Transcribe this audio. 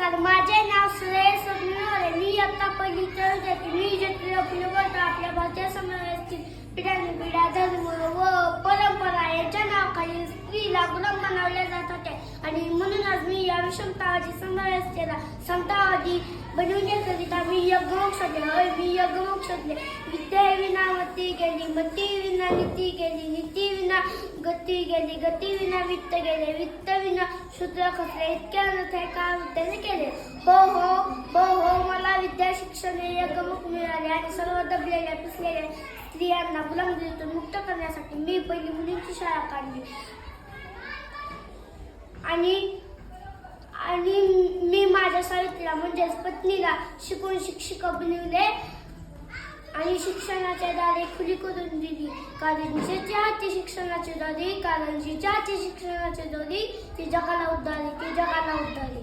नमस्कार माझे नाव सुरेश स्वप्नवरे मी आता पहिली तर मी जत्रेला फुलं आपल्या भाषा समाजातील पिढ्याने पिढ्या धर्म व परंपरा याच्या नावाखाली स्त्रीला गुलाम बनवले जात होते आणि म्हणूनच मी या विषमतावादी समाजाला समतावादी बनवण्याकरिता मी यज्ञमोक्ष शोधले होय मी यज्ञमोक्ष शोधले विद्या विना मती गेली मती विना नीती गेली नीती गती गेली गती विना वित्त गेले वित्त विना शूद्र खसले इतक्या आहे का विद्याने केले. हो हो हो हो मला विद्या शिक्षण हे यज्ञमुख मिळाले आणि सर्व दबलेल्या पिसलेल्या स्त्रियांना गुलामगिरीतून मुक्त करण्यासाठी मी पहिली मुलींची शाळा काढली. आणि आणि मी माझ्या सावित्रीला म्हणजेच पत्नीला शिकून शिक्षिका बनवले. आणि शिक्षणाचे दारे खुली करून दिली. कारण जिच्या हाती शिक्षणाचे दारी कारण जिच्या हाती शिक्षणाचे दोरी ती जगाला उद्धारी ती जगाला उद्धारी